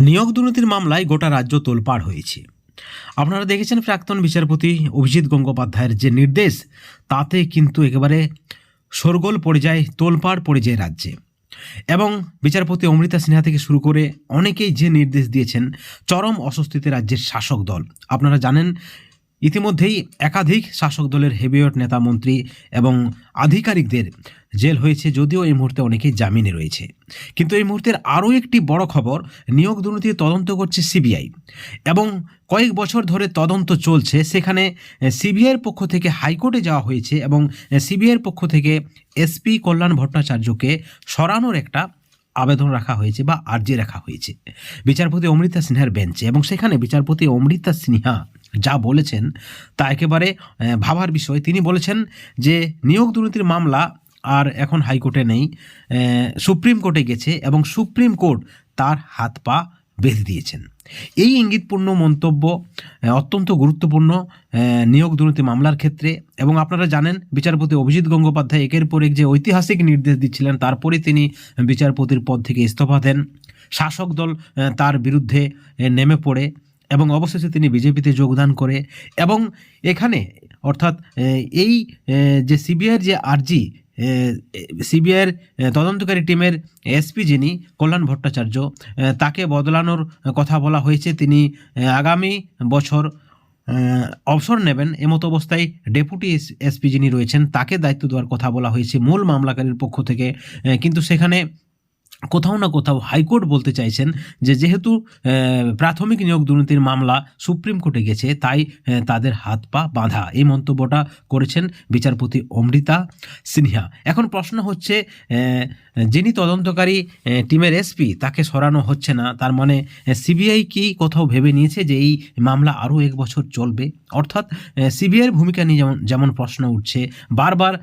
নিয়োগ দুর্নীতির মামলায় গোটা রাজ্য তোলপাড় হয়েছে। আপনারা দেখেছেন প্রাক্তন বিচারপতি অভিজিৎ গঙ্গোপাধ্যায়ের যে নির্দেশ, তাতে কিন্তু একেবারে সরগোল পড়ে যায়, তোলপাড় পড়ে যায় রাজ্যে। এবং বিচারপতি অমৃতা সিনহা থেকে শুরু করে অনেকেই যে নির্দেশ দিয়েছেন, চরম অস্বস্তিতে রাজ্যের শাসক দল। আপনারা জানেন ইতিমধ্যেই একাধিক শাসক দলের হেভিওয়েট নেতা মন্ত্রী এবং আধিকারিকদের জেল হয়েছে যদিও এই মুহূর্তে অনেকেই জামিনে রয়েছে। কিন্তু এই মুহূর্তের আরও একটি বড় খবর, নিয়োগ দুর্নীতি তদন্ত করছে সিবিআই এবং কয়েক বছর ধরে তদন্ত চলছে। সেখানে সিবিআইয়ের পক্ষ থেকে হাইকোর্টে যাওয়া হয়েছে এবং সিবিআইয়ের পক্ষ থেকে এসপি কল্যাণ ভট্টাচার্যকে সরানোর একটা আবেদন রাখা হয়েছে বা আর্জি রাখা হয়েছে। বিচারপতি অমৃতা সিনহার বেঞ্চে এবং সেখানে বিচারপতি অমৃতা সিনহা যা বলেছেন তা একেবারে ভাবার বিষয়। তিনি বলেছেন যে, নিয়োগ দুর্নীতির মামলা আর এখন হাইকোর্টে নেই সুপ্রিম কোর্টে গেছে এবং সুপ্রিম কোর্ট তার হাত পা বেঁধে দিয়েছেন। এই ইঙ্গিতপূর্ণ মন্তব্য অত্যন্ত গুরুত্বপূর্ণ নিয়োগ দুর্নীতি মামলার ক্ষেত্রে এবং আপনারা জানেন বিচারপতি অভিজিৎ গঙ্গোপাধ্যায় একের পর এক যে ঐতিহাসিক নির্দেশ দিচ্ছিলেন তারপরে তিনি বিচারপতির পদ থেকে ইস্তফা দেন। শাসক দল তার বিরুদ্ধে নেমে পড়ে। এবং অবশেষে তিনি বিজেপিতে যোগদান করে এবং এখানে, অর্থাৎ এই যে সিবিআইয়ের যে আর্জি সিবিআইয়ের তদন্তকারী টিমের এসপি যিনি, কল্যাণ ভট্টাচার্য তাকে বদলানোর কথা বলা হয়েছে। তিনি আগামী বছর অবসর নেবেন এমতো অবস্থায় ডেপুটি এসপি যিনি রয়েছেন, তাকে দায়িত্ব দেওয়ার কথা বলা হয়েছে মূল মামলাকারীর পক্ষ থেকে। কিন্তু সেখানে কোথাও না কোথাও হাইকোর্ট বলতে চাইছেন যে যেহেতু প্রাথমিক নিয়োগ দুর্নীতির মামলা সুপ্রিম কোর্টে গেছে, তাই তাদের হাত পা বাঁধা। এই মন্তব্যটা করেছেন বিচারপতি অমৃতা সিনহা। এখন প্রশ্ন হচ্ছে যিনি তদন্তকারী টিমের এসপি, তাকে সরানো হচ্ছে না। তার মানে সিবিআই কি কোথাও ভেবে নিয়েছে যে এই মামলা আরও এক বছর চলবে? অর্থাৎ সিবিআইয়ের ভূমিকা নিয়ে যেমন যেমন প্রশ্ন উঠছে, বারবার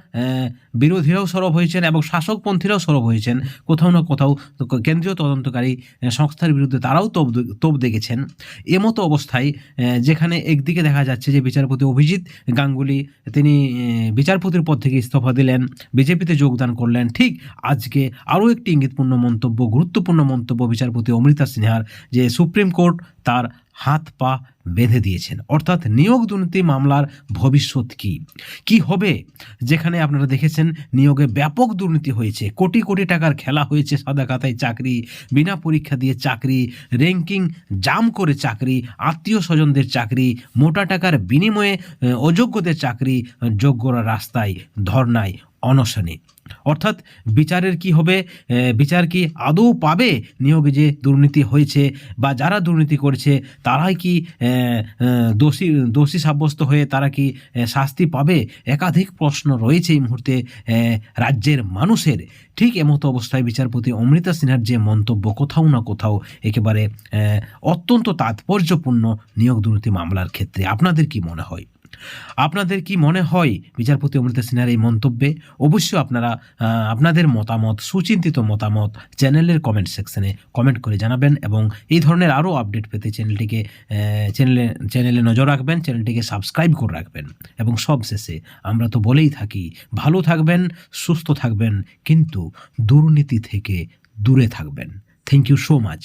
বিরোধীরাও সরব হয়েছেন এবং শাসকপন্থীরাও সরব হয়েছেন। কোথাও না কোথাও তো কেন্দ্রীয় তদন্তকারী সংস্থার বিরুদ্ধে তারাও তোপ তোপ দেখেছেন। এমতো অবস্থায় যেখানে একদিকে দেখা যাচ্ছে যে বিচারপতি অভিজিৎ গাঙ্গুলি, তিনি বিচারপতির পদ থেকে ইস্তফা দিলেন, বিজেপিতে যোগদান করলেন। ঠিক আজকে আরও একটি ইঙ্গিতপূর্ণ মন্তব্য, গুরুত্বপূর্ণ মন্তব্য বিচারপতি অমৃতা সিনহার, যে সুপ্রিম কোর্ট তার হাত পা বেঁধে দিয়েছেন। অর্থাৎ নিয়োগ দুর্নীতি মামলার ভবিষ্যৎ কি? কি হবে? যেখানে আপনারা দেখেছেন নিয়োগে ব্যাপক দুর্নীতি হয়েছে। কোটি কোটি টাকার খেলা হয়েছে সাদা খাতায় চাকরি, বিনা পরীক্ষা দিয়ে চাকরি র্যাঙ্কিং জাম করে চাকরি, আত্মীয় স্বজনদের চাকরি, মোটা টাকার বিনিময়ে অযোগ্যদের চাকরি, যোগ্যরা রাস্তায় ধর্নায় অনশনে। অর্থাৎ বিচারের কি হবে? বিচার কি আদৌ পাবে? নিয়োগে যে দুর্নীতি হয়েছে বা যারা দুর্নীতি করেছে, তারাই কি দোষী দোষী সাব্যস্ত হয়ে তারা কি শাস্তি পাবে? একাধিক প্রশ্ন রয়েছে এই মুহূর্তে রাজ্যের মানুষের। ঠিক এমতো অবস্থায় বিচারপতি অমৃতা সিনহার যে মন্তব্য, কোথাও না কোথাও একেবারে অত্যন্ত তাৎপর্যপূর্ণ নিয়োগ দুর্নীতি মামলার ক্ষেত্রে। আপনাদের কি মনে হয়? আপনাদের কি মনে হয় বিচারপতি অমৃতা সিনহার এই মন্তব্যে? অবশ্যই আপনারা আপনাদের মতামত, সুচিন্তিত মতামত চ্যানেলের কমেন্ট সেকশনে কমেন্ট করে জানাবেন এবং এই ধরনের আরও আপডেট পেতে চ্যানেলটিকে চ্যানেলে চ্যানেলে নজর রাখবেন, চ্যানেলটিকে সাবস্ক্রাইব করে রাখবেন এবং সবশেষে আমরা তো বলেই থাকি, ভালো থাকবেন, সুস্থ থাকবেন, কিন্তু দুর্নীতি থেকে দূরে থাকবেন। Thank you so much